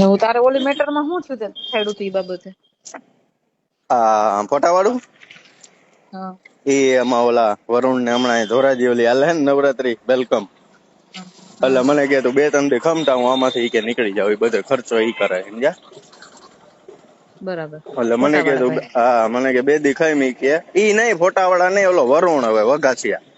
હું તારે ઓલી મેટરમાં શું થયું તે ઈ બાબતે? આ ફોટા વાળું હા. એ એમાં ઓલા વરુણ ને હમણાં ધોરાજી ઓલી હાલે ને નવરાત્રી વેલકમ. એટલે મને કે તું બે ત્રણ દી ખમતા હું આમાંથી કે નીકળી જાવ એ બધો ખર્ચો ઈ કરે સમજ્યા? બરાબર. એટલે મને કે તું હા મને કે બે દી ખાઈ મી કે ઈ નહીં ફોટા વાળા નહીં ઓલો વરુણ હવે વગાસિયા હમ.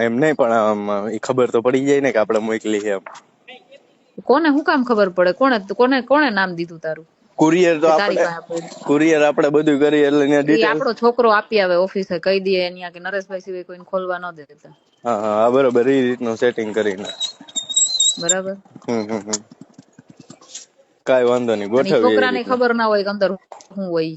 એમ નહીં પણ એ ખબર તો પડી જાય ને કે આપણે મોકલી છે એમ. કોને શું કામ ખબર પડે? કોને કોને કોને નામ દીધું તારું? કુરિયર તો આપણે કુરિયર આપણે બધું કરીએ એટલે ત્યાં ડિટેલ આપણો છોકરો આપી આવે ઓફિસે કહી દે અહીંયા કે નરેશભાઈ સિવાય કોઈને ખોલવા ન દેતા હા હા હા, બરોબર. એ રીતનું સેટિંગ કરીને. બરાબર. હમ હમ કાઈ વાંધો નહીં ગોઠવી છોકરાને ખબર ના હોય કે અંદર શું હોય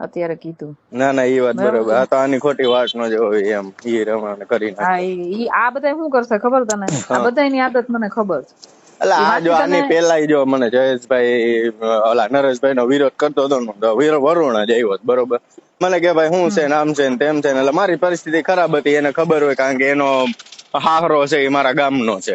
અત્યારે કીધું. ના ના એ વાત બરાબર. આ તો આની ખોટી વાત ન જોવી એમ ઈ રમણ કરી નાખે. હા ઈ આ બધા શું કરશે ખબર તને? આ બધાની આદત મને ખબર છે. એટલે આ જો આની પેલા જો મને જયેશભાઈ ઓલા નરેશભાઈ નો વિરોધ કરતો હતો ને વીર વરુણ જ આવ્યો બરોબર? મને કે ભાઈ શું છે ને આમ છે ને તેમ છે ને એટલે મારી પરિસ્થિતિ ખરાબ હતી એને ખબર હોય કારણ કે એનો હાહરો છે એ મારા ગામનો છે.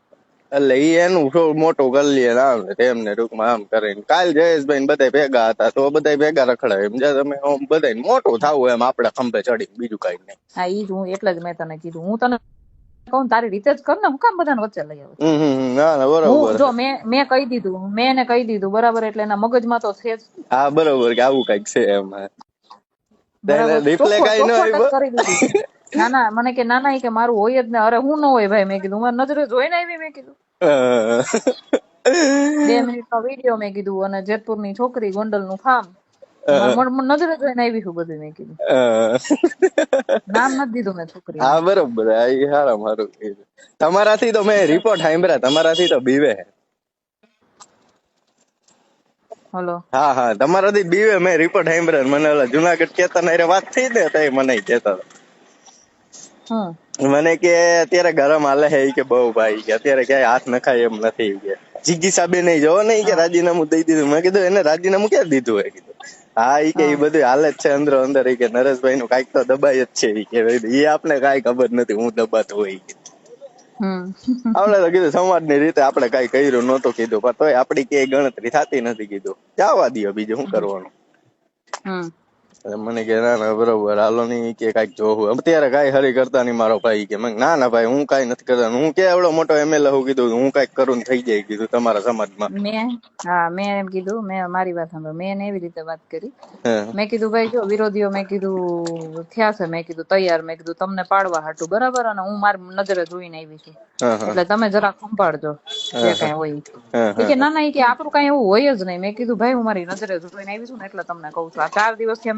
એટલે એ એનું થોડું મોટું કરી લઈએ આમ એમને ટૂંકમાં આમ કરીને. કાલ જયેશભાઈ બધા ભેગા હતા તો બધા ભેગા રખડાય. એમ જ્યાં તમે આમ બધા મોટું થવું એમ આપણે ખંભે ચડી બીજું કઈ નહીં. હા ઈ જ હું એટલે જ મેં તને કીધું. હું તને કહું તારી રીતે જ કર ને હું કામ બધાને વચ્ચે લઈ આવું. ના હું જો મેં મેં કહી દીધું મેં એને કહી દીધું બરાબર એટલે એના મગજમાં તો છે હા બરોબર કે આવું કંઈક છે એમ. રિપ્લે કઈ ન ના ના મને કે ના ના કે મારું હોય જ ને અરે હું ન હોય ભાઈ? મેં કીધું મારી નજરે જોઈને આવી મેં કીધું. બે મિનિટ નો વીડિયો મેં કીધું અને જેતપુરની છોકરી ગોંડલનું ફાર્મ નજરે જોઈને આવી છું બધું મેં કીધું. નામ નથી દીધું મેં છોકરી હા બરોબર એ હારા મારું તમારાથી તો મેં રિપોર્ટ સાંભળ્યા તમારાથી તો બીવે. હલો. હા હા તમારાથી બીવે મેં રિપોર્ટ સાંભળ્યા મને ઓલા જુનાગઢ કેતા હારે વાત થઈ ને તઈ મને હમ મને કે અત્યારે ગરમ હાલે છે કે બહુ ભાઈ કે અત્યારે ક્યાંય હાથ નખાય એમ નથી કે. જીગી સાબે નહીં જોવો ને ઈ કે રાજીનામું દઈ દીધું. મેં કીધું એને રાજીનામું ક્યાં દીધું હોય? કીધું. હા ઈ કે બધું હાલે જ છે અંદર અંદર કે નરેશભાઈ નું કંઈક તો દબાય જ છે કે. એ આપણે કઈ ખબર નથી હું દબાતો હોય આપણે તો કીધું સમાજની રીતે આપણે કઈ કર્યું નતું કીધું પણ તોય આપડી ક્યાંય ગણતરી થતી નથી કીધું. જવા દ્યો બીજું શું કરવાનું? મને કે ના ના બરોબર હાલો નહીં કે કાંઈક જોવું અત્યારે કાંઈ હરી કરતા નહીં મારો ભાઈ કે મેં ના ના ભાઈ હું કાંઈ નથી કરતા. હું કે એવડો મોટો એમએલએ હું કીધું હું કાંઈક કરું ને થઈ જાય કીધું તમારા સમાજમાં. મેં હા મેં એમ કીધું મેં મારી વાત સાંભળો મેં એને એવી રીતે વાત કરી. મેં કીધું ભાઈ જો વિરોધીઓ મેં કીધું થયા છે મેં કીધું તૈયાર મેં કીધું તમને પાડવા હાટું બરાબર? અને હું મારી નજરે જોઈને આવી છું. એટલે તમે જરા સંભાળજો જે કઈ હોય કે ના ના કે આપણું કઈ એવું હોય જ નહીં. મેં કીધું ભાઈ હું મારી નજરે જોઈને આવી છું ને એટલે તમને કહું છું. આ ચાર દિવસથી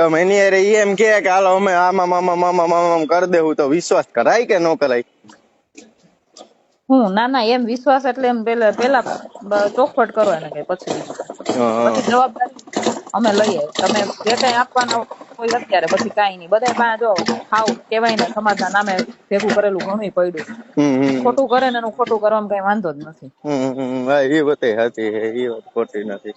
તમે એની અરે ઈ એમ કે હાલો અમે આમાં મામા મામા મામા કરી દેવું તો વિશ્વાસ કરાય કે ન કરાય? હું? ના ના એમ વિશ્વાસ એટલે એમ પેલા પેલા ચોખવટ કરો એને કઈ. પછી. પછી જવાબદારી અમે લઈએ. તમે જે કઈ આપવાના હોય અત્યારે પછી કાઈ નહીં. બધા પાસે જો હાવ કેવાય ને સમાજના નામે ભેગું કરેલું ઘણું પડ્યું. ખોટું કરે ને એનું ખોટું કરવામાં કઈ વાંધો જ નથી. એ વાત સાચી એ વાત ખોટી નથી.